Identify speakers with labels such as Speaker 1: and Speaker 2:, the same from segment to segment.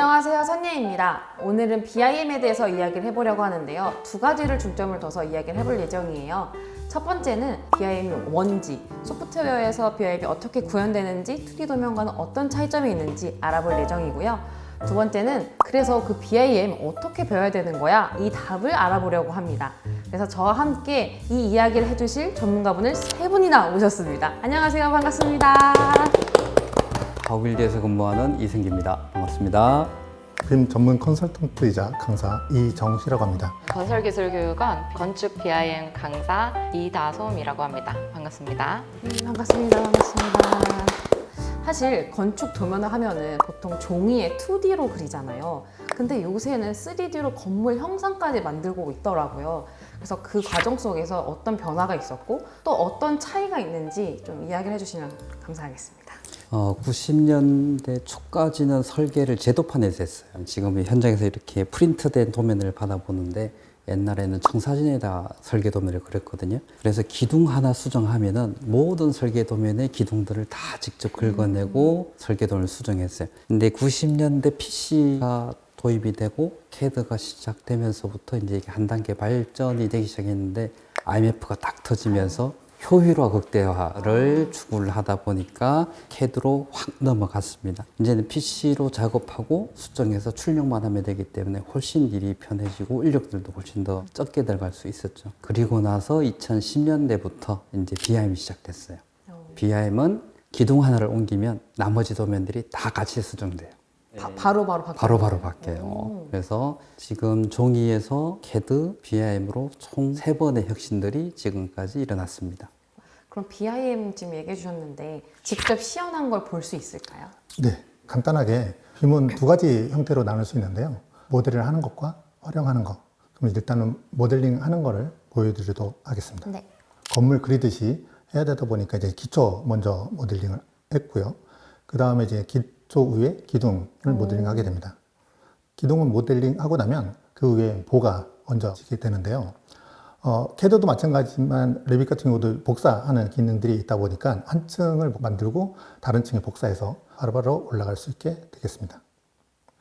Speaker 1: 안녕하세요 선예입니다 오늘은 BIM에 대해서 이야기를 해보려고 하는데요 두 가지를 중점을 둬서 이야기를 해볼 예정이에요 첫 번째는 BIM이 뭔지 소프트웨어에서 BIM이 어떻게 구현되는지 2D 도면과는 어떤 차이점이 있는지 알아볼 예정이고요 두 번째는 그래서 그 BIM 어떻게 배워야 되는 거야 이 답을 알아보려고 합니다 그래서 저와 함께 이 이야기를 해주실 전문가분을 세 분이나 오셨습니다 안녕하세요 반갑습니다
Speaker 2: 더빌드에서 근무하는 이승기입니다. 반갑습니다.
Speaker 3: 그 전문 컨설턴트이자 강사 이정시라고 합니다.
Speaker 4: 건설기술교육원 건축 BIM 강사 이다솜이라고 합니다. 반갑습니다.
Speaker 1: 음, 반갑습니다. 반갑습니다. 사실 건축 도면을 하면은 보통 종이에 2D로 그리잖아요. 근데 요새는 3D로 건물 형상까지 만들고 있더라고요. 그래서 그 과정 속에서 어떤 변화가 있었고 또 어떤 차이가 있는지 좀 이야기를 해주시면 감사하겠습니다.
Speaker 5: 어, 90년대 초까지는 설계를 제도판에서 했어요. 지금 현장에서 이렇게 프린트된 도면을 받아보는데 옛날에는 청사진에다 설계 도면을 그렸거든요. 그래서 기둥 하나 수정하면은 모든 설계 도면의 기둥들을 다 직접 긁어내고 음. 설계 도면을 수정했어요. 근데 90년대 PC가 도입이 되고 캐드가 시작되면서부터 이제 한 단계 발전이 되기 시작했는데 IMF가 딱 터지면서 효율화 극대화를 추구를 하다 보니까 CAD로 확 넘어갔습니다. 이제는 PC로 작업하고 수정해서 출력만 하면 되기 때문에 훨씬 일이 편해지고 인력들도 훨씬 더 적게 들어갈 수 있었죠. 그리고 나서 2010년대부터 이제 BIM이 시작됐어요. BIM은 기둥 하나를 옮기면 나머지 도면들이 다 같이 수정돼요.
Speaker 1: 예. 바로 바로 바뀌어요.
Speaker 5: 바로 바로 바뀌어요. 오. 그래서 지금 종이에서 캐드, BIM으로 총 세 번의 혁신들이 지금까지 일어났습니다.
Speaker 1: 그럼 BIM 지금 얘기해 주셨는데 직접 시연한 걸 볼 수 있을까요?
Speaker 3: 네, 간단하게 BIM은 두 가지 형태로 나눌 수 있는데요. 모델을 하는 것과 활용하는 것. 그럼 일단은 모델링 하는 거를 보여드리도록 하겠습니다. 네. 건물 그리듯이 해야 되다 보니까 이제 기초 먼저 모델링을 했고요. 그 다음에 이제 기, 쪽 위에 기둥을 음. 모델링하게 됩니다. 기둥을 모델링하고 나면 그 위에 보가 얹어지게 되는데요. 어, 캐드도 마찬가지지만 레빗 같은 경우도 복사하는 기능들이 있다 보니까 한 층을 만들고 다른 층에 복사해서 바로바로 올라갈 수 있게 되겠습니다.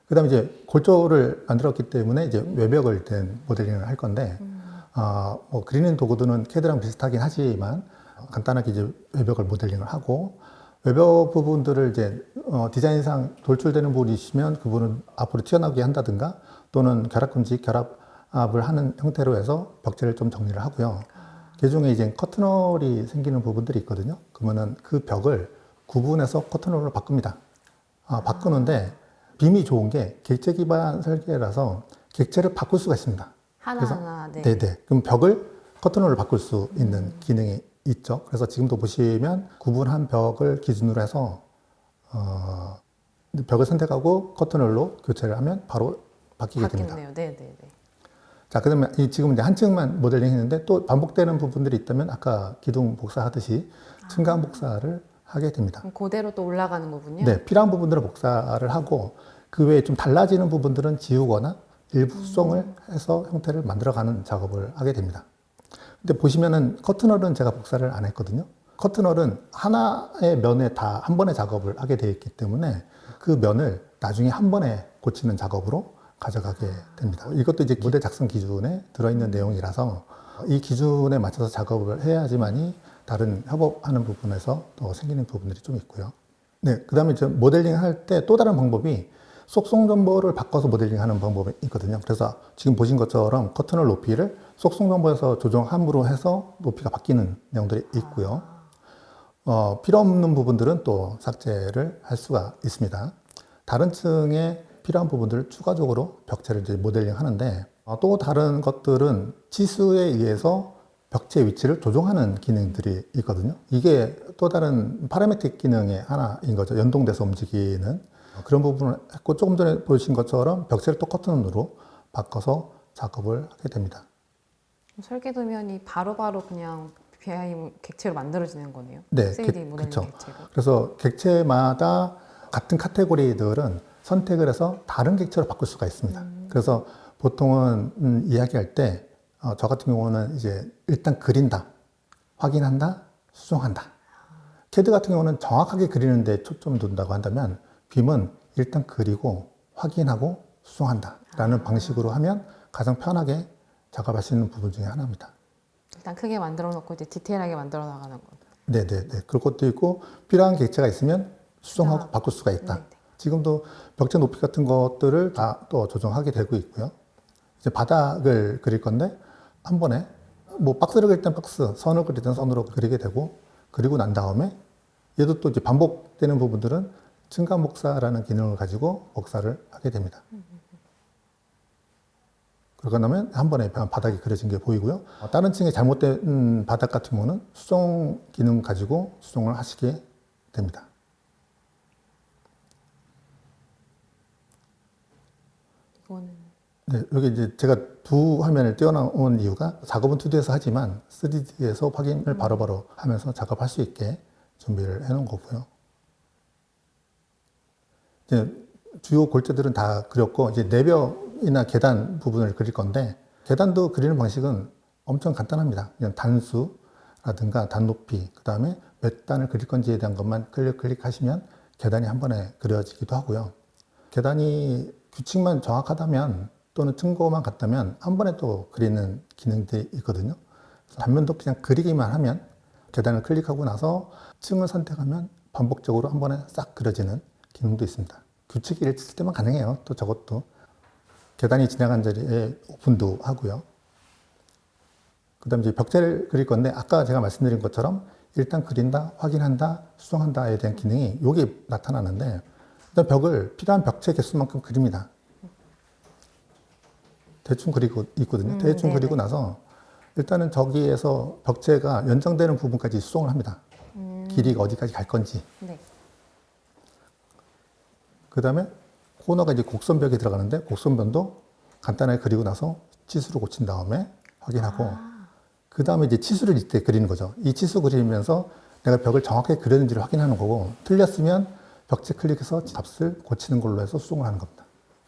Speaker 3: 그 다음에 이제 골조를 만들었기 때문에 이제 외벽을 된 모델링을 할 건데, 음. 어, 뭐 그리는 도구들은 캐드랑 비슷하긴 하지만 간단하게 이제 외벽을 모델링을 하고 외벽 부분들을 이제 어, 디자인상 돌출되는 부분이 있으면 그분은 앞으로 튀어나오게 한다든가 또는 결합금지 결합을 하는 형태로 해서 벽체를 좀 정리를 하고요. 개 아. 중에 이제 커튼홀이 생기는 부분들이 있거든요. 그러면은 그 벽을 구분해서 커튼홀로 바꿉니다. 아, 아, 바꾸는데 빔이 좋은 게 객체 기반 설계라서 객체를 바꿀 수가 있습니다.
Speaker 1: 하나하나, 네.
Speaker 3: 네네. 네. 그럼 벽을 커튼홀로 바꿀 수 있는 음. 기능이 있죠. 그래서 지금도 보시면 구분한 벽을 기준으로 해서 어, 벽을 선택하고 커튼홀로 교체를 하면 바로 바뀌게 됩니다. 바뀌네요. 네, 네, 네. 자, 그러면 이 지금 이제 한층만 모델링 했는데 또 반복되는 부분들이 있다면 아까 기둥 복사 하듯이 아. 층간 복사를 하게 됩니다.
Speaker 1: 그대로또 올라가는 거군요.
Speaker 3: 네, 필요한 부분들을 복사를 하고 그 외에 좀 달라지는 부분들은 지우거나 일부성을 해서 형태를 만들어가는 작업을 하게 됩니다. 근데 보시면은 커튼홀은 제가 복사를 안 했거든요. 커튼홀은 하나의 면에 다 한 번에 작업을 하게 되어 있기 때문에 그 면을 나중에 한 번에 고치는 작업으로 가져가게 됩니다. 이것도 이제 무대 작성 기준에 들어있는 내용이라서 이 기준에 맞춰서 작업을 해야지만이 다른 협업하는 부분에서 또 생기는 부분들이 좀 있고요. 네, 그 다음에 모델링 할 때 또 다른 방법이 속성 정보를 바꿔서 모델링 하는 방법이 있거든요. 그래서 지금 보신 것처럼 커튼홀 높이를 속성정보에서 조정함으로 해서 높이가 바뀌는 내용들이 있고요. 어, 필요 없는 부분들은 또 삭제를 할 수가 있습니다. 다른 층에 필요한 부분들을 추가적으로 벽체를 이제 모델링 하는데 어, 또 다른 것들은 지수에 의해서 벽체 위치를 조정하는 기능들이 있거든요. 이게 또 다른 파라메틱 기능의 하나인 거죠. 연동돼서 움직이는 어, 그런 부분을 했고 조금 전에 보여주신 것처럼 벽체를 또커튼 으로 바꿔서 작업을 하게 됩니다.
Speaker 1: 설계도면이 바로바로 그냥 BIM 객체로 만들어지는 거네요.
Speaker 3: 네, 그쵸. 객 그래서 객체마다 같은 카테고리들은 선택을 해서 다른 객체로 바꿀 수가 있습니다. 음. 그래서 보통은 음, 이야기할 때, 어, 저 같은 경우는 이제 일단 그린다, 확인한다, 수정한다. 캐드 같은 경우는 정확하게 그리는데 초점을 둔다고 한다면, 빔은 일단 그리고 확인하고 수정한다. 라는 아. 방식으로 하면 가장 편하게 다가갈 수 있는 부분 중에 하나입니다.
Speaker 1: 일단 크게 만들어 놓고 이제 디테일하게 만들어 나가는 거.
Speaker 3: 네, 네, 네. 그럴 것도 있고 필요한 객체가 있으면 수정하고 아, 바꿀 수가 있다. 네네. 네. 지금도 벽체 높이 같은 것들을 다 또 조정하게 되고 있고요. 이제 바닥을 그릴 건데 한 번에 뭐 박스를 그릴 땐 박스, 선을 그릴 땐 선으로 그리게 되고 그리고 난 다음에 얘도 또 이제 반복되는 부분들은 증가 목사라는 기능을 가지고 목사를 하게 됩니다. 음. 그러고 나면 한 번에 바닥이 그려진 게 보이고요. 다른 층의 잘못된 바닥 같은 경우는 수정 기능 가지고 수정을 하시게 됩니다. 이거는 네, 여기 이제 제가 두 화면을 띄어나온 이유가 작업은 2D에서 하지만 3D에서 확인을 음. 바로바로 바로 하면서 작업할 수 있게 준비를 해놓은 거고요. 이제 주요 골자들은 다 그렸고 이제 내벽 이나 계단 부분을 그릴 건데 계단도 그리는 방식은 엄청 간단합니다. 그냥 단수라든가 단높이 그 다음에 몇 단을 그릴 건지에 대한 것만 클릭 클릭하시면 계단이 한 번에 그려지기도 하고요. 계단이 규칙만 정확하다면 또는 층고만 같다면 한 번에 또 그리는 기능들이 있거든요. 단면도 그냥 그리기만 하면 계단을 클릭하고 나서 층을 선택하면 반복적으로 한 번에 싹 그려지는 기능도 있습니다. 규칙이 있을 때만 가능해요. 또 저것도 계단이 지나간 자리에 오픈도 하고요. 그 다음에 벽체를 그릴 건데, 아까 제가 말씀드린 것처럼 일단 그린다, 확인한다, 수정한다에 대한 기능이 여기 나타나는데, 일단 벽을 필요한 벽체 개수만큼 그립니다. 대충 그리고 있거든요. 음, 대충 네네. 그리고 나서 일단은 저기에서 벽체가 연장되는 부분까지 수정을 합니다. 음. 길이가 어디까지 갈 건지. 네. 그 다음에 코너가 이제 곡선벽에 들어가는데 곡선변도 간단하게 그리고 나서 치수를 고친 다음에 확인하고 아. 그 다음에 이제 치수를 이때 그리는 거죠. 이 치수 그리면서 내가 벽을 정확하게 그렸는지를 확인하는 거고 틀렸으면 벽지 클릭해서 값을 고치는 걸로 해서 수정을 하는 겁니다.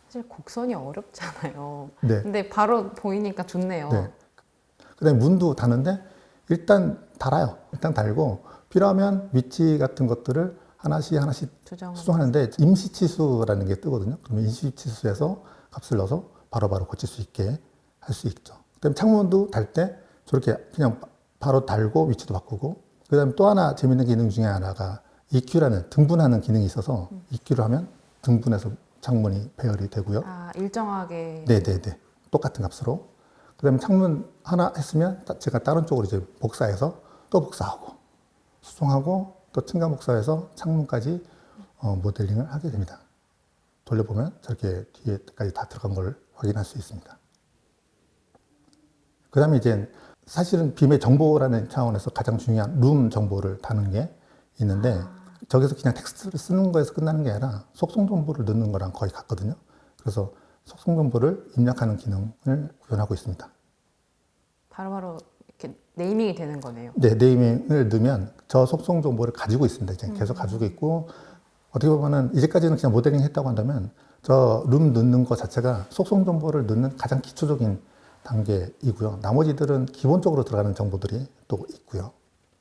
Speaker 1: 사실 곡선이 어렵잖아요. 네. 근데 바로 보이니까 좋네요. 네.
Speaker 3: 그다음에 문도 다는데 일단 달아요. 일단 달고 필요하면 위치 같은 것들을 하나씩 하나씩 조정. 수정하는데 임시치수라는 게 뜨거든요. 그러면 임시치수에서 값을 넣어서 바로바로 바로 고칠 수 있게 할 수 있죠. 그다음 창문도 달 때 저렇게 그냥 바로 달고 위치도 바꾸고 그다음에 또 하나 재밌는 기능 중에 하나가 EQ라는 등분하는 기능이 있어서 EQ를 음. 하면 등분해서 창문이 배열이 되고요. 아
Speaker 1: 일정하게.
Speaker 3: 네네네 똑같은 값으로. 그다음에 창문 하나 했으면 제가 다른 쪽으로 이제 복사해서 또 복사하고 수정하고 또 층가 목사에서 창문까지 어, 모델링을 하게 됩니다. 돌려보면 저렇게 뒤에까지 다 들어간 걸 확인할 수 있습니다. 그 다음에 이제 사실은 빔의 정보라는 차원에서 가장 중요한 룸 정보를 다는 게 있는데 저기서 그냥 텍스트를 쓰는 거에서 끝나는 게 아니라 속성 정보를 넣는 거랑 거의 같거든요. 그래서 속성 정보를 입력하는 기능을 구현하고 있습니다.
Speaker 1: 바로바로 바로 네이밍이 되는 거네요.
Speaker 3: 네, 네이밍을 넣으면 저 속성 정보를 가지고 있습니다. 이제 계속 음. 가지고 있고 어떻게 보면은 이제까지는 그냥 모델링 했다고 한다면 저 룸 넣는 것 자체가 속성 정보를 넣는 가장 기초적인 단계이고요. 나머지들은 기본적으로 들어가는 정보들이 또 있고요.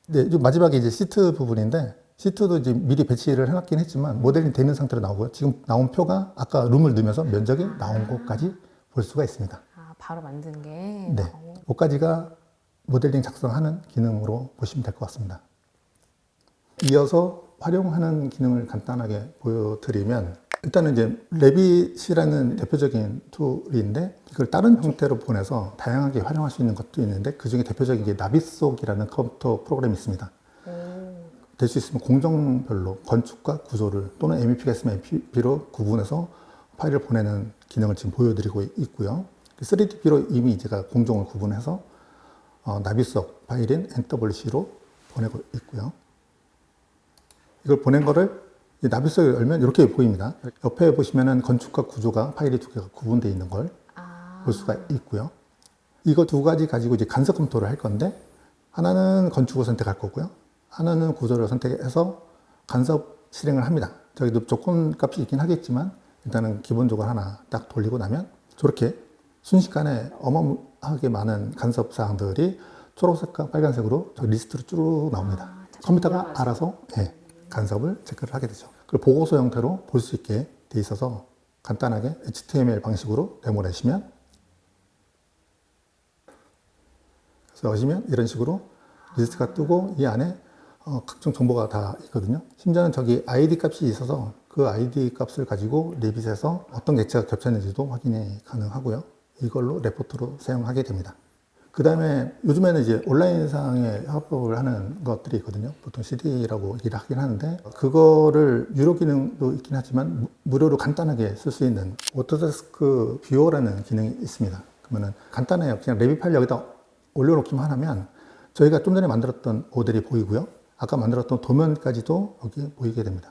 Speaker 3: 네, 마지막에 이제 시트 부분인데 시트도 이제 미리 배치를 해놨긴 했지만 모델링 되는 상태로 나오고요. 지금 나온 표가 아까 룸을 넣으면서 면적이 나온 아. 것까지 볼 수가 있습니다.
Speaker 1: 아, 바로 만든 게. 네.
Speaker 3: 5가지가 모델링 작성하는 기능으로 보시면 될 것 같습니다. 이어서 활용하는 기능을 간단하게 보여드리면 일단은 이제 레빗이라는 대표적인 툴인데 그걸 다른 형태로 보내서 다양하게 활용할 수 있는 것도 있는데 그 중에 대표적인 게 나비속이라는 컴퓨터 프로그램이 있습니다. 될 수 있으면 공정별로 건축과 구조를 또는 MEP가 있으면 MEP로 구분해서 파일을 보내는 기능을 지금 보여드리고 있고요. 3DP로 그 이미 제가 공정을 구분해서 어, 나비석 파일인 NWC로 보내고 있고요. 이걸 보낸 거를 이 나비석을 열면 이렇게 보입니다. 옆에 보시면은 건축과 구조가 파일이 두 개가 구분되어 있는 걸볼 아... 수가 있고요. 이거 두 가지 가지고 이제 간섭 검토를 할 건데 하나는 건축을 선택할 거고요. 하나는 구조를 선택해서 간섭 실행을 합니다. 저기도 조건 값이 있긴 하겠지만 일단은 기본적으로 하나 딱 돌리고 나면 저렇게 순식간에 어마어마하게 많은 간섭 사항들이 초록색과 빨간색으로 저 리스트로 쭉 나옵니다. 아, 컴퓨터가 알아서 네, 간섭을 체크를 하게 되죠. 그리고 보고서 형태로 볼 수 있게 돼 있어서 간단하게 HTML 방식으로 데모를 하시면 하시면 이런 식으로 리스트가 뜨고 이 안에 어, 각종 정보가 다 있거든요. 심지어는 저기 아이디 값이 있어서 그 아이디 값을 가지고 리빗에서 어떤 객체가 겹쳤는지도 확인이 가능하고요. 이걸로 레포트로 사용하게 됩니다. 그 다음에 요즘에는 이제 온라인상에 협업을 하는 것들이 있거든요. 보통 CD라고 얘기를 하긴 하는데, 그거를 유료 기능도 있긴 하지만, 무료로 간단하게 쓸 수 있는 오토데스크 뷰어라는 기능이 있습니다. 그러면은 간단해요. 그냥 레비 파일 여기다 올려놓기만 하면, 저희가 좀 전에 만들었던 모델이 보이고요. 아까 만들었던 도면까지도 여기 보이게 됩니다.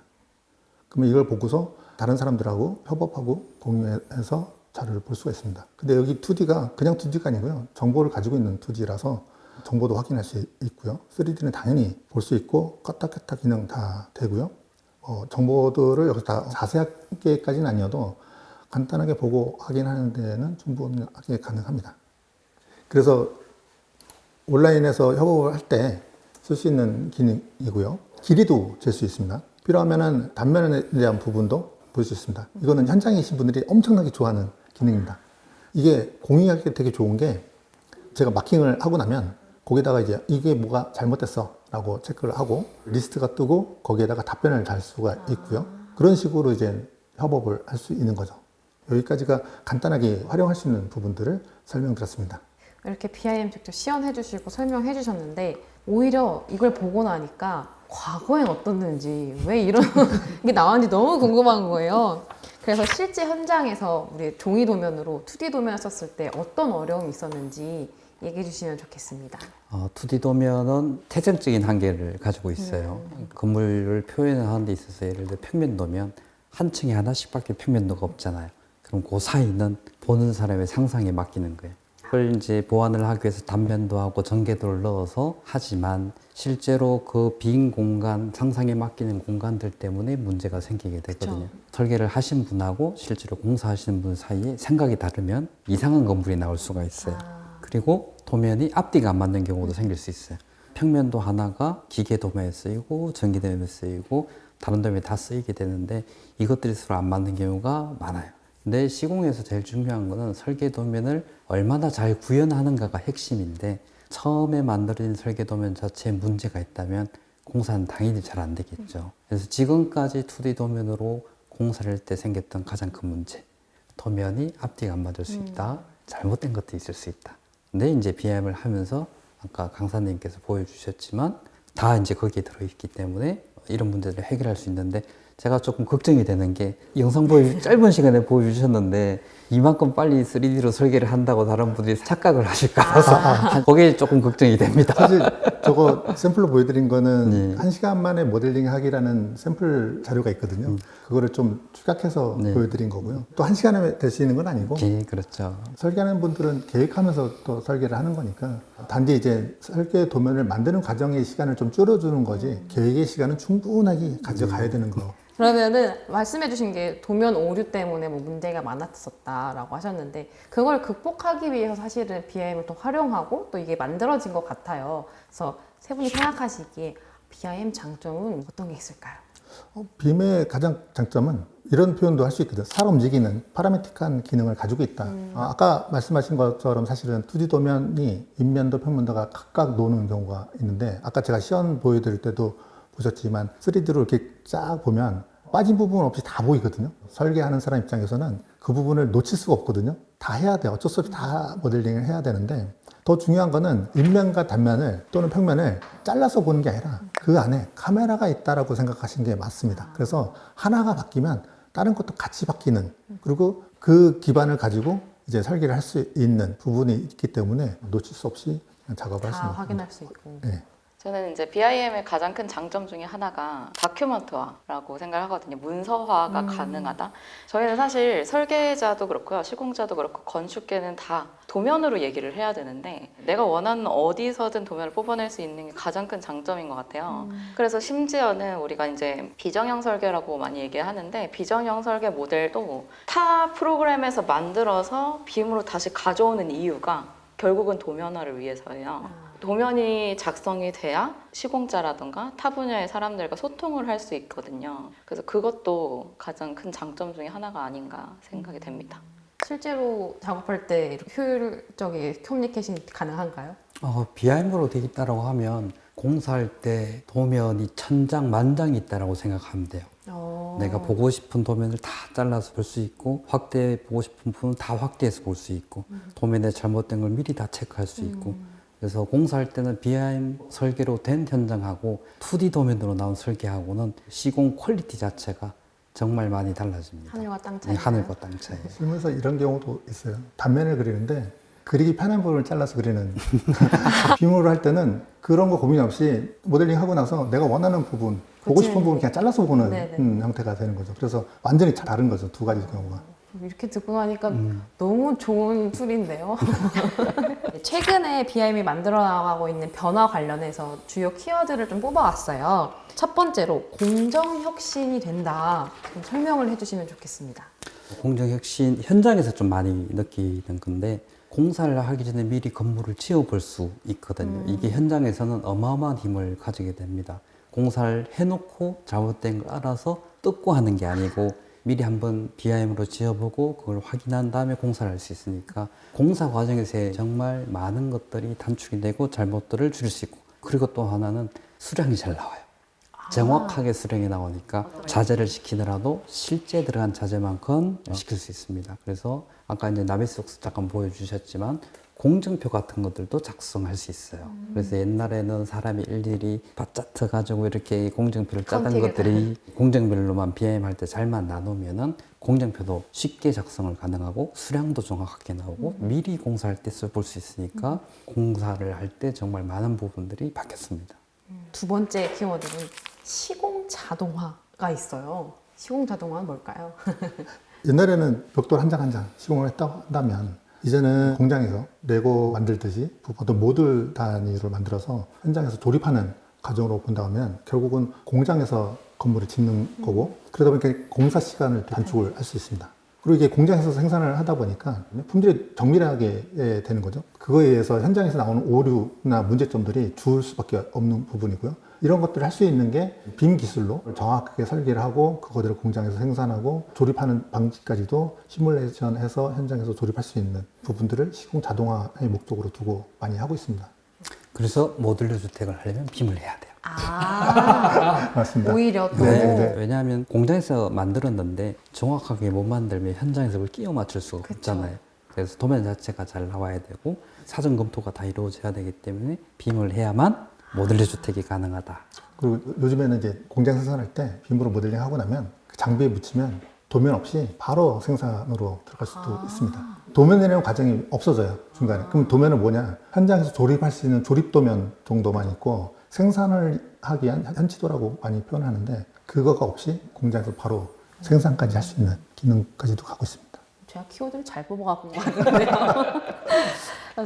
Speaker 3: 그러면 이걸 보고서 다른 사람들하고 협업하고 공유해서 자료를 볼 수가 있습니다. 근데 여기 2D가 그냥 2D가 아니고요. 정보를 가지고 있는 2D라서 정보도 확인할 수 있고요. 3D는 당연히 볼 수 있고 껐다 켰다 기능 다 되고요. 어, 정보들을 여기서 다 자세하게까지는 아니어도 간단하게 보고 확인하는 데는 충분하게 가능합니다. 그래서 온라인에서 협업을 할 때 쓸 수 있는 기능이고요. 길이도 잴 수 있습니다. 필요하면은 단면에 대한 부분도 보여주셨습니다 이거는 현장에 계신 분들이 엄청나게 좋아하는 기능입니다. 이게 공유하기 되게 좋은 게 제가 마킹을 하고 나면 거기다가 이제 이게 뭐가 잘못됐어 라고 체크를 하고 리스트가 뜨고 거기에다가 답변을 달 수가 있고요. 그런 식으로 이제 협업을 할 수 있는 거죠. 여기까지가 간단하게 활용할 수 있는 부분들을 설명드렸습니다.
Speaker 1: 이렇게 BIM 직접 시연해 주시고 설명해 주셨는데 오히려 이걸 보고 나니까 과거엔 어떻는지 왜 이런 게 나왔는지 너무 궁금한 거예요. 그래서 실제 현장에서 우리 종이 도면으로 2D 도면 썼을 때 어떤 어려움이 있었는지 얘기해 주시면 좋겠습니다.
Speaker 5: 어, 2D 도면은 태생적인 한계를 가지고 있어요. 음. 건물을 표현하는 데 있어서 예를 들어 평면 도면 한 층에 하나씩밖에 평면도가 없잖아요. 그럼 그 사이는 보는 사람의 상상에 맡기는 거예요. 그걸 이제 보완을 하기 위해서 단면도 하고 전개도를 넣어서 하지만 실제로 그 빈 공간, 상상에 맡기는 공간들 때문에 문제가 생기게 되거든요. 그쵸. 설계를 하신 분하고 실제로 공사하시는 분 사이에 생각이 다르면 이상한 건물이 나올 수가 있어요. 아. 그리고 도면이 앞뒤가 안 맞는 경우도 생길 수 있어요. 평면도 하나가 기계 도면에 쓰이고 전기 도면에 쓰이고 다른 도면에 다 쓰이게 되는데 이것들이 서로 안 맞는 경우가 많아요. 근데 시공에서 제일 중요한 거는 설계 도면을 얼마나 잘 구현하는가가 핵심인데 처음에 만들어진 설계도면 자체에 문제가 있다면 공사는 당연히 잘 안 되겠죠. 그래서 지금까지 2D 도면으로 공사를 할 때 생겼던 가장 큰 문제. 도면이 앞뒤가 안 맞을 수 음. 있다. 잘못된 것도 있을 수 있다. 근데 이제 BM을 하면서 아까 강사님께서 보여주셨지만 다 이제 거기에 들어있기 때문에 이런 문제를 해결할 수 있는데 제가 조금 걱정이 되는 게 영상 보여 짧은 시간에 보여주셨는데 이만큼 빨리 3D로 설계를 한다고 다른 분들이 착각을 하실까 봐서 아, 아, 아. 거기에 조금 걱정이 됩니다.
Speaker 3: 사실 저거 샘플로 보여드린 거는 네. 1시간 만에 모델링 하기라는 샘플 자료가 있거든요. 음. 그거를 좀 추격해서 네. 보여드린 거고요. 또 1시간에 될 수 있는 건 아니고
Speaker 5: 네, 그렇죠.
Speaker 3: 설계하는 분들은 계획하면서 또 설계를 하는 거니까 단지 이제 설계 도면을 만드는 과정의 시간을 좀 줄여주는 거지 음. 계획의 시간은 충분하게 가져가야 네. 되는 거.
Speaker 1: 그러면은 말씀해주신 게 도면 오류 때문에 뭐 문제가 많았었다라고 하셨는데 그걸 극복하기 위해서 사실은 BIM을 또 활용하고 또 이게 만들어진 것 같아요. 그래서 세 분이 생각하시기에 BIM 장점은 어떤 게 있을까요?
Speaker 3: 어, BIM의 가장 장점은 이런 표현도 할 수 있거든. 요살 움직이는 파라메틱한 기능을 가지고 있다. 음. 아, 아까 말씀하신 것처럼 사실은 2D 도면이 인면도 평면도가 각각 노는 경우가 있는데 아까 제가 시연 보여드릴 때도 보셨지만 3D로 이렇게 쫙 보면 빠진 부분 없이 다 보이거든요. 설계하는 사람 입장에서는 그 부분을 놓칠 수가 없거든요. 다 해야 돼. 요 어쩔 수 없이 다 모델링을 해야 되는데 더 중요한 거는 인면과 단면을 또는 평면을 잘라서 보는 게 아니라 그 안에 카메라가 있다라고 생각하시는 게 맞습니다. 그래서 하나가 바뀌면 다른 것도 같이 바뀌는 그리고 그 기반을 가지고 이제 설계를 할 수 있는 부분이 있기 때문에 놓칠 수 없이 작업을 할
Speaker 1: 수 있다. 확인할 수 있고. 네.
Speaker 4: 저는 이제 BIM의 가장 큰 장점 중에 하나가 다큐먼트화라고 생각하거든요. 문서화가 음. 가능하다. 저희는 사실 설계자도 그렇고요, 시공자도 그렇고 건축계는 다 도면으로 얘기를 해야 되는데 내가 원하는 어디서든 도면을 뽑아낼 수 있는 게 가장 큰 장점인 것 같아요. 음. 그래서 심지어는 우리가 이제 비정형 설계라고 많이 얘기하는데 비정형 설계 모델도 타 프로그램에서 만들어서 빔으로 다시 가져오는 이유가 결국은 도면화를 위해서예요. 음. 도면이 작성이 돼야 시공자라든가 타 분야의 사람들과 소통을 할 수 있거든요. 그래서 그것도 가장 큰 장점 중에 하나가 아닌가 생각이 됩니다.
Speaker 1: 실제로 작업할 때 효율적인 커뮤니케이션 가능한가요?
Speaker 5: 어, 비하인드로 되어 있다고 하면 공사할 때 도면이 천장 만장이 있다고 생각하면 돼요. 어... 내가 보고 싶은 도면을 다 잘라서 볼 수 있고 확대 보고 싶은 부분 다 확대해서 볼 수 있고 음. 도면에 잘못된 걸 미리 다 체크할 수 있고 음. 그래서 공사할 때는 BIM 설계로 된 현장하고 2D 도면으로 나온 설계하고는 시공 퀄리티 자체가 정말 많이 달라집니다.
Speaker 1: 하늘과 땅 차이.
Speaker 5: 네, 하늘과 땅 차이.
Speaker 3: 실무에서 이런 경우도 있어요. 단면을 그리는데 그리기 편한 부분을 잘라서 그리는 비모를 할 때는 그런 거 고민 없이 모델링 하고 나서 내가 원하는 부분, 보고 싶은 부분 그냥 잘라서 보는 네, 네. 음, 형태가 되는 거죠. 그래서 완전히 다른 거죠. 두 가지 경우가.
Speaker 1: 이렇게 듣고 나니까 음. 너무 좋은 툴인데요. 최근에 BIM이 만들어 나가고 있는 변화 관련해서 주요 키워드를 좀 뽑아왔어요. 첫 번째로 공정혁신이 된다. 좀 설명을 해주시면 좋겠습니다.
Speaker 5: 공정혁신 현장에서 좀 많이 느끼는 건데 공사를 하기 전에 미리 건물을 지어볼 수 있거든요. 음. 이게 현장에서는 어마어마한 힘을 가지게 됩니다. 공사를 해놓고 잘못된 걸 알아서 뜯고 하는 게 아니고 미리 한번 DIM으로 지어보고 그걸 확인한 다음에 공사를 할 수 있으니까 공사 과정에서 정말 많은 것들이 단축이 되고 잘못들을 줄일 수 있고 그리고 또 하나는 수량이 잘 나와요. 아. 정확하게 수령이 나오니까 아, 자재를 시키더라도 실제 들어간 자재만큼 어. 시킬 수 있습니다. 그래서 아까 이제 나비스 옥수 잠깐 보여주셨지만 공증표 같은 것들도 작성할 수 있어요. 음. 그래서 옛날에는 사람이 일일이 바짜트 가지고 이렇게 공증표를 짜던 것들이 공증별로만 BM할 때 잘만 나누면은 공정표도 쉽게 작성을 가능하고 수량도 정확하게 나오고 음. 미리 공사할 때 써 볼 수 있으니까 음. 공사를 할 때 정말 많은 부분들이 바뀌었습니다. 음.
Speaker 1: 두 번째 키워드는 시공 자동화가 있어요. 시공 자동화는 뭘까요?
Speaker 3: 옛날에는 벽돌 한 장 한 장 시공을 했다고 한다면 이제는 공장에서 레고 만들듯이 어떤 모듈 단위로 만들어서 현장에서 조립하는 과정으로 본다면 결국은 공장에서 건물을 짓는 거고 그러다 보니까 공사 시간을 단축을 할 수 있습니다. 그리고 이게 공장에서 생산을 하다 보니까 품질이 정밀하게 되는 거죠. 그거에 의해서 현장에서 나오는 오류나 문제점들이 줄 수밖에 없는 부분이고요. 이런 것들을 할 수 있는 게 빔 기술로 정확하게 설계를 하고 그거들을 공장에서 생산하고 조립하는 방식까지도 시뮬레이션해서 현장에서 조립할 수 있는 부분들을 시공 자동화의 목적으로 두고 많이 하고 있습니다.
Speaker 5: 그래서 모듈러 주택을 하려면 빔을 해야 돼요.
Speaker 3: 아, 맞습니다.
Speaker 1: 오히려
Speaker 5: 또. 네, 네. 네. 왜냐하면 공장에서 만들었는데 정확하게 못 만들면 현장에서 그걸 끼워 맞출 수 그쵸. 없잖아요. 그래서 도면 자체가 잘 나와야 되고 사전 검토가 다 이루어져야 되기 때문에 빔을 해야만 모듈리 주택이 가능하다.
Speaker 3: 그리고 요즘에는 이제 공장 생산할 때 빔으로 모델링 하고 나면 그 장비에 붙이면 도면 없이 바로 생산으로 들어갈 수도 아. 있습니다. 도면이라는 과정이 없어져요 중간에. 그럼 도면은 뭐냐? 현장에서 조립할 수 있는 조립 도면 정도만 있고 생산을 하기 위한 현지도라고 많이 표현하는데 그거가 없이 공장에서 바로 생산까지 할 수 있는 기능까지도 갖고 있습니다.
Speaker 1: 제가 키워드를 잘 뽑아갖고 온것 같은데요.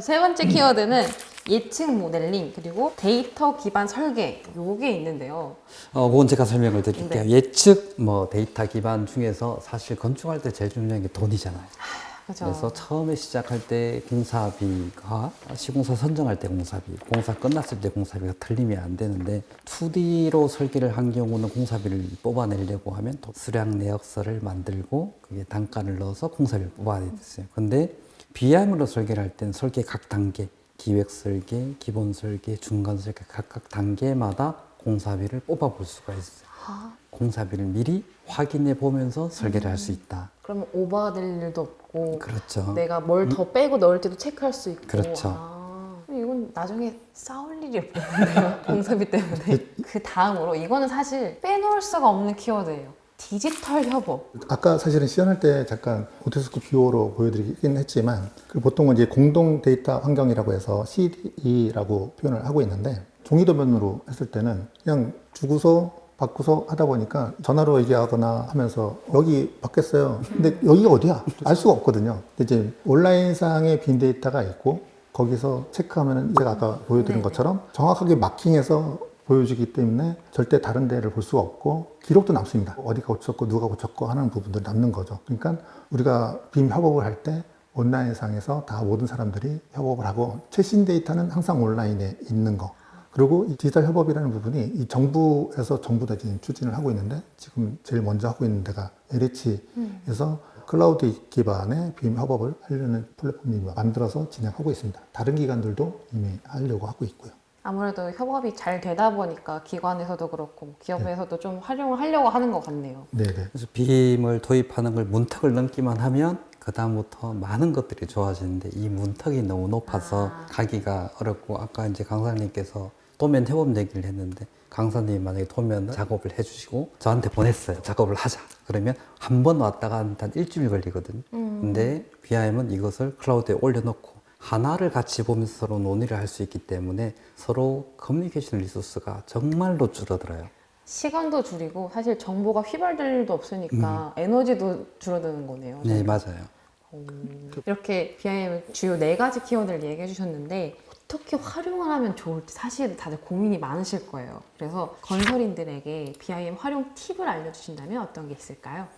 Speaker 1: 세 번째 키워드는 예측 모델링 그리고 데이터 기반 설계 요게 있는데요.
Speaker 5: 어, 그건 제가 설명을 드릴게요. 네. 예측 뭐 데이터 기반 중에서 사실 건축할 때 제일 중요한 게 돈이잖아요. 아, 그죠. 그래서 처음에 시작할 때 공사비가 시공사 선정할 때 공사비, 공사 끝났을 때 공사비가 틀리면 안 되는데 2D로 설계를 한 경우는 공사비를 뽑아내려고 하면 수량 내역서를 만들고 그게 단가를 넣어서 공사비를 뽑아내야 됐어요. 근데 비양으로 설계를 할 때는 설계 각 단계 기획 설계, 기본 설계, 중간 설계 각각 단계마다 공사비를 뽑아볼 수가 있어요. 아. 공사비를 미리 확인해 보면서 설계를 할수 음. 있다.
Speaker 1: 그러면 오버될 일도 없고 그렇죠. 내가 뭘더 음. 빼고 넣을지도 체크할 수 있고
Speaker 5: 그렇죠. 아,
Speaker 1: 이건 나중에 싸울 일이 없겠네요 공사비 때문에 그, 그 다음으로 이거는 사실 빼놓을 수가 없는 키워드예요 디지털 협업.
Speaker 3: 아까 사실은 시연할 때 잠깐 오토스크 비호로 보여드리긴 했지만 그 보통은 이제 공동 데이터 환경이라고 해서 CDE라고 표현을 하고 있는데 종이 도면으로 했을 때는 그냥 주구소 바꾸서 하다 보니까 전화로 얘기하거나 하면서 여기 바뀌었어요. 근데 여기가 어디야? 알 수가 없거든요. 근데 이제 온라인상의 빈 데이터가 있고 거기서 체크하면 제가 아까 보여드린 네, 네. 것처럼 정확하게 마킹해서 보여주기 때문에 절대 다른 데를 볼 수가 없고 기록도 남습니다. 어디가 고쳤고 누가 고쳤고 하는 부분들 남는 거죠. 그러니까 우리가 빔 협업을 할 때 온라인상에서 다 모든 사람들이 협업을 하고 최신 데이터는 항상 온라인에 있는 거. 그리고 이 디지털 협업이라는 부분이 이 정부에서 정부가 지금 추진을 하고 있는데 지금 제일 먼저 하고 있는 데가 LH에서 음. 클라우드 기반의 빔 협업을 하려는 플랫폼이 만들어서 진행하고 있습니다. 다른 기관들도 이미 하려고 하고 있고요.
Speaker 1: 아무래도 협업이 잘 되다 보니까 기관에서도 그렇고 뭐 기업에서도 네. 좀 활용을 하려고 하는 것 같네요.
Speaker 5: 네, 네. 그래서 빔을 도입하는 걸 문턱을 넘기만 하면 그다음부터 많은 것들이 좋아지는데 이 문턱이 너무 높아서 아. 가기가 어렵고 아까 이제 강사님께서 도면 협업 얘기를 했는데 강사님이 만약에 도면 작업을 해주시고 저한테 보냈어요. 작업을 하자. 그러면 한 번 왔다가 한 일주일 걸리거든요. 음. 근데 BIM은 이것을 클라우드에 올려놓고 하나를 같이 보면서 서로 논의를 할 수 있기 때문에 서로 커뮤니케이션 리소스가 정말로 줄어들어요.
Speaker 1: 시간도 줄이고 사실 정보가 휘발될 일도 없으니까 음. 에너지도 줄어드는 거네요.
Speaker 5: 네, 맞아요. 오,
Speaker 1: 그 이렇게 BIM 주요 네 가지 키워드를 얘기해 주셨는데 어떻게 활용을 하면 좋을지 사실 다들 고민이 많으실 거예요. 그래서 건설인들에게 BIM 활용 팁을 알려주신다면 어떤 게 있을까요?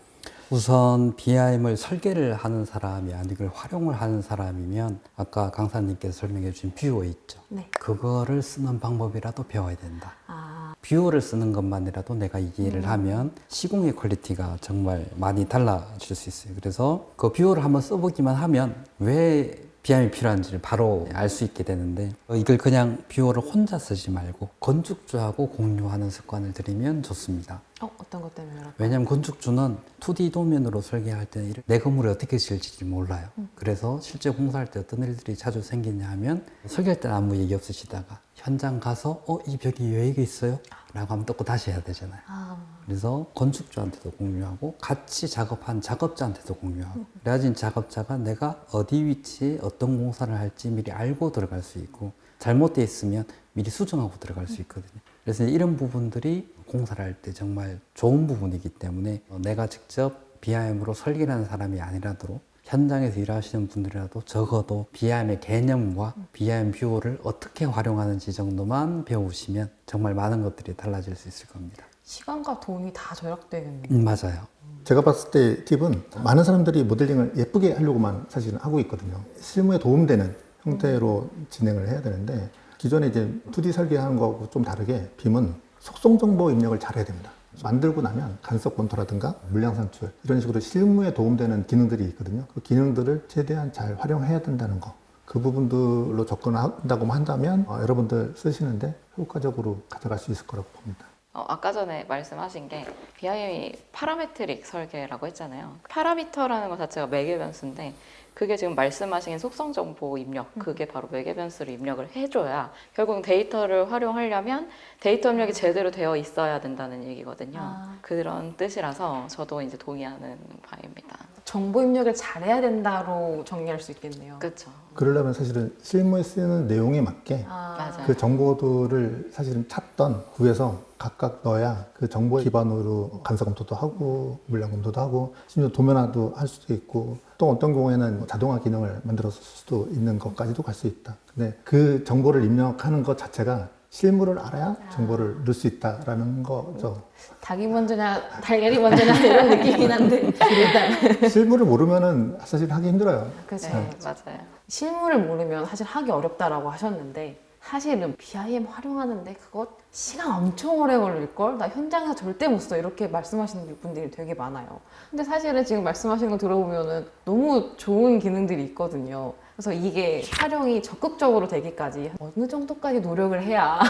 Speaker 5: 우선 BIM을 설계를 하는 사람이 아니고 활용을 하는 사람이면 아까 강사님께서 설명해 주신 뷰어 있죠. 네. 그거를 쓰는 방법이라도 배워야 된다. 아. 뷰어를 쓰는 것만이라도 내가 이해를 음. 하면 시공의 퀄리티가 정말 많이 달라질 수 있어요. 그래서 그 뷰어를 한번 써보기만 하면 왜 비암이 필요한지를 바로 알 수 있게 되는데 어, 이걸 그냥 비오를 혼자 쓰지 말고 건축주하고 공유하는 습관을 들이면 좋습니다.
Speaker 1: 어, 어떤 것 때문에요?
Speaker 5: 왜냐면 건축주는 2D 도면으로 설계할 때는 내 건물을 어떻게 지을지 몰라요. 음. 그래서 실제 공사할 때 어떤 일들이 자주 생기냐 하면 설계할 때는 아무 얘기 없으시다가 현장 가서 어, 이 벽이 왜 이게 있어요? 라고 하면 뜯고 다시 해야 되잖아요. 아. 그래서 건축주한테도 공유하고 같이 작업한 작업자한테도 공유하고 그래야지 작업자가 내가 어디 위치에 어떤 공사를 할지 미리 알고 들어갈 수 있고 잘못돼 있으면 미리 수정하고 들어갈 수 있거든요. 그래서 이런 부분들이 공사를 할 때 정말 좋은 부분이기 때문에 내가 직접 BIM으로 설계하는 사람이 아니라도록 현장에서 일하시는 분들이라도 적어도 비암의 개념과 비암 뷰를 어 어떻게 활용하는지 정도만 배우시면 정말 많은 것들이 달라질 수 있을 겁니다.
Speaker 1: 시간과 돈이 다 절약되겠네요.
Speaker 5: 음, 맞아요.
Speaker 3: 제가 봤을 때 팁은 많은 사람들이 모델링을 예쁘게 하려고만 사실은 하고 있거든요. 실무에 도움되는 형태로 진행을 해야 되는데 기존에 이제 2D 설계하는 거하고 좀 다르게 빔은 속성 정보 입력을 잘해야 됩니다. 만들고 나면 간섭 검토라든가 물량 산출 이런 식으로 실무에 도움되는 기능들이 있거든요. 그 기능들을 최대한 잘 활용해야 된다는 거. 그 부분들로 접근한다고 한다면 어, 여러분들 쓰시는데 효과적으로 가져갈 수 있을 거라고 봅니다.
Speaker 4: 어, 아까 전에 말씀하신 게 BIM이 파라메트릭 설계라고 했잖아요. 파라미터라는 것 자체가 매개 변수인데 그게 지금 말씀하신 속성 정보 입력, 음. 그게 바로 매개 변수를 입력을 해줘야 결국 데이터를 활용하려면 데이터 입력이 아. 제대로 되어 있어야 된다는 얘기거든요. 아. 그런 뜻이라서 저도 이제 동의하는 바입니다.
Speaker 1: 정보 입력을 잘해야 된다로 정리할 수 있겠네요.
Speaker 4: 그렇죠.
Speaker 3: 그러려면 사실은 실무에 쓰는 내용에 맞게 아, 그 정보들을 사실은 찾던 구에서 각각 넣어야 그 정보 기반으로 간사 검토도 하고 물량 검토도 하고 심지어 도면화도 할 수도 있고 또 어떤 경우에는 뭐 자동화 기능을 만들었을 수도 있는 것까지도 갈 수 있다. 근데 그 정보를 입력하는 것 자체가 실물을 알아야 정보를 넣을 수 있다라는 거죠.
Speaker 1: 닭이 먼저냐 달걀이 먼저냐 이런 느낌이 한데
Speaker 3: 실물을 모르면은 사실 하기 힘들어요.
Speaker 1: 그죠 네. 맞아요. 실물을 모르면 사실 하기 어렵다라고 하셨는데 사실은 BIM 활용하는데 그것 시간 엄청 오래 걸릴 걸? 나 현장에서 절대 못 써. 이렇게 말씀하시는 분들이 되게 많아요. 근데 사실은 지금 말씀하신 거 들어보면은 너무 좋은 기능들이 있거든요. 그래서 이게 촬영이 적극적으로 되기까지 어느 정도까지 노력을 해야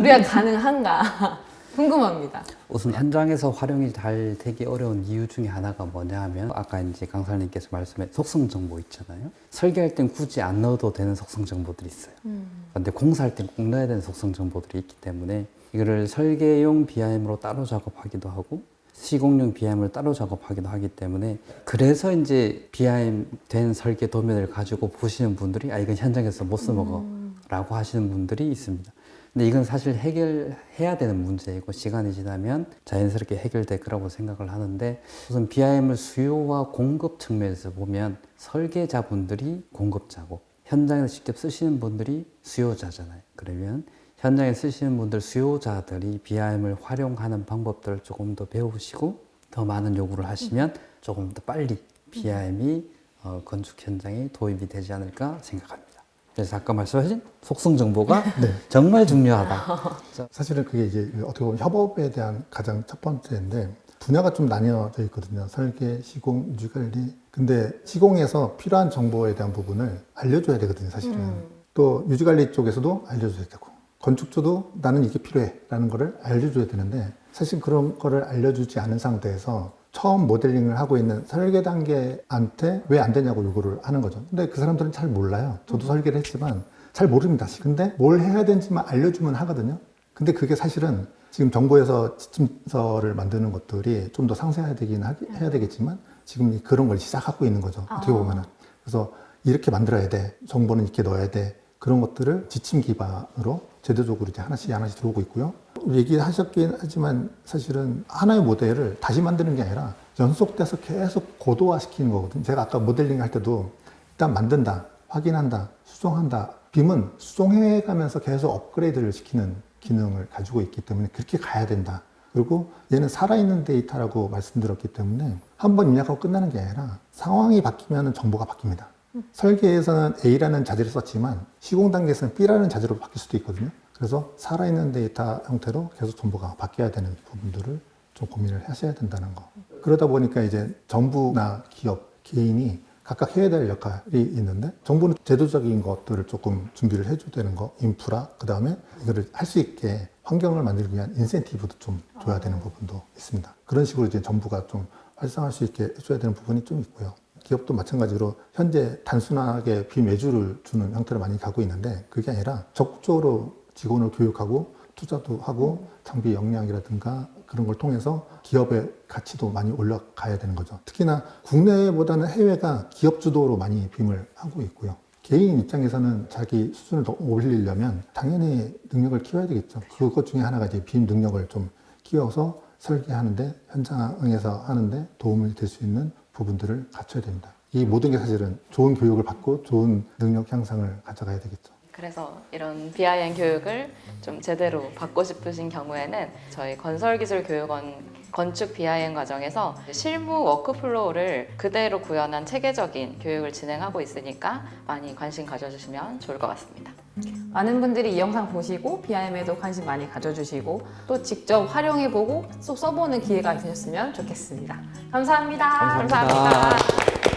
Speaker 1: 우리가 가능한가 궁금합니다.
Speaker 5: 우선 현장에서 활용이 잘 되기 어려운 이유 중에 하나가 뭐냐 면 아까 이제 강사님께서 말씀해 속성 정보 있잖아요. 설계할 땐 굳이 안 넣어도 되는 속성 정보들이 있어요. 음. 근데 공사할 땐꼭 넣어야 되는 속성 정보들이 있기 때문에 이거를 설계용 BIM으로 따로 작업하기도 하고 시공용 BIM을 따로 작업하기도 하기 때문에 그래서 이제 BIM 된 설계 도면을 가지고 보시는 분들이 아 이건 현장에서 못 써먹어 라고 하시는 분들이 있습니다. 근데 이건 사실 해결해야 되는 문제이고 시간이 지나면 자연스럽게 해결될 거라고 생각을 하는데 우선 BIM을 수요와 공급 측면에서 보면 설계자분들이 공급자고 현장에서 직접 쓰시는 분들이 수요자잖아요. 그러면 현장에 쓰시는 분들 수요자들이 BRM을 활용하는 방법들을 조금 더 배우시고 더 많은 요구를 하시면 조금 더 빨리 BRM이 어, 건축 현장에 도입이 되지 않을까 생각합니다. 그래서 아까 말씀하신 속성 정보가 네. 정말 중요하다.
Speaker 3: 사실은 그게 이제 어떻게 보면 협업에 대한 가장 첫 번째인데 분야가 좀 나뉘어져 있거든요. 설계, 시공, 유지관리. 근데 시공에서 필요한 정보에 대한 부분을 알려줘야 되거든요, 사실은. 음. 또 유지관리 쪽에서도 알려줘야 되고. 건축주도 나는 이게 필요해라는 거를 알려줘야 되는데 사실 그런 거를 알려주지 않은 상태에서 처음 모델링을 하고 있는 설계 단계한테 왜 안 되냐고 요구를 하는 거죠. 근데 그 사람들은 잘 몰라요. 저도 음. 설계를 했지만 잘 모릅니다. 근데 뭘 해야 되는지만 알려주면 하거든요. 근데 그게 사실은 지금 정부에서 지침서를 만드는 것들이 좀 더상세야되긴 하, 음. 해야 되겠지만 지금 그런 걸 시작하고 있는 거죠. 아. 어떻게 보면은. 그래서 이렇게 만들어야 돼. 정보는 이렇게 넣어야 돼. 그런 것들을 지침 기반으로 제도적으로 이제 하나씩 하나씩 들어오고 있고요. 얘기하셨긴 하지만 사실은 하나의 모델을 다시 만드는 게 아니라 연속돼서 계속 고도화시키는 거거든요. 제가 아까 모델링 할 때도 일단 만든다, 확인한다, 수정한다. 빔은 수정해 가면서 계속 업그레이드를 시키는 기능을 가지고 있기 때문에 그렇게 가야 된다. 그리고 얘는 살아있는 데이터라고 말씀드렸기 때문에 한번 입력하고 끝나는 게 아니라 상황이 바뀌면 정보가 바뀝니다. 설계에서는 A라는 자재를 썼지만 시공 단계에서는 B라는 자재로 바뀔 수도 있거든요. 그래서 살아있는 데이터 형태로 계속 정보가 바뀌어야 되는 부분들을 좀 고민을 하셔야 된다는 거. 그러다 보니까 이제 정부나 기업, 개인이 각각 해야 될 역할이 있는데 정부는 제도적인 것들을 조금 준비를 해줘야 되는 거, 인프라, 그 다음에 이거를 할 수 있게 환경을 만들기 위한 인센티브도 좀 줘야 되는 부분도 있습니다. 그런 식으로 이제 정부가 좀 활성화할 수 있게 해줘야 되는 부분이 좀 있고요. 기업도 마찬가지로 현재 단순하게 비매주를 주는 형태를 많이 가고 있는데 그게 아니라 적극적으로 직원을 교육하고 투자도 하고 장비 역량이라든가 그런 걸 통해서 기업의 가치도 많이 올라가야 되는 거죠. 특히나 국내보다는 해외가 기업 주도로 많이 빔을 하고 있고요. 개인 입장에서는 자기 수준을 더 올리려면 당연히 능력을 키워야 되겠죠. 그것 중에 하나가 이제 빔 능력을 좀 키워서 설계하는데 현장에서 하는데 도움이 될 수 있는 부분들을 갖춰야 됩니다. 이 모든 게 사실은 좋은 교육을 받고 좋은 능력 향상을 가져가야 되겠죠.
Speaker 4: 그래서 이런 BIM 교육을 좀 제대로 받고 싶으신 경우에는 저희 건설기술교육원 건축 BIM 과정에서 실무 워크플로우를 그대로 구현한 체계적인 교육을 진행하고 있으니까 많이 관심 가져주시면 좋을 것 같습니다.
Speaker 1: 많은 분들이 이 영상 보시고 BIM에도 관심 많이 가져주시고 또 직접 활용해보고 또 써보는 기회가 되셨으면 좋겠습니다. 감사합니다.
Speaker 3: 감사합니다. 감사합니다.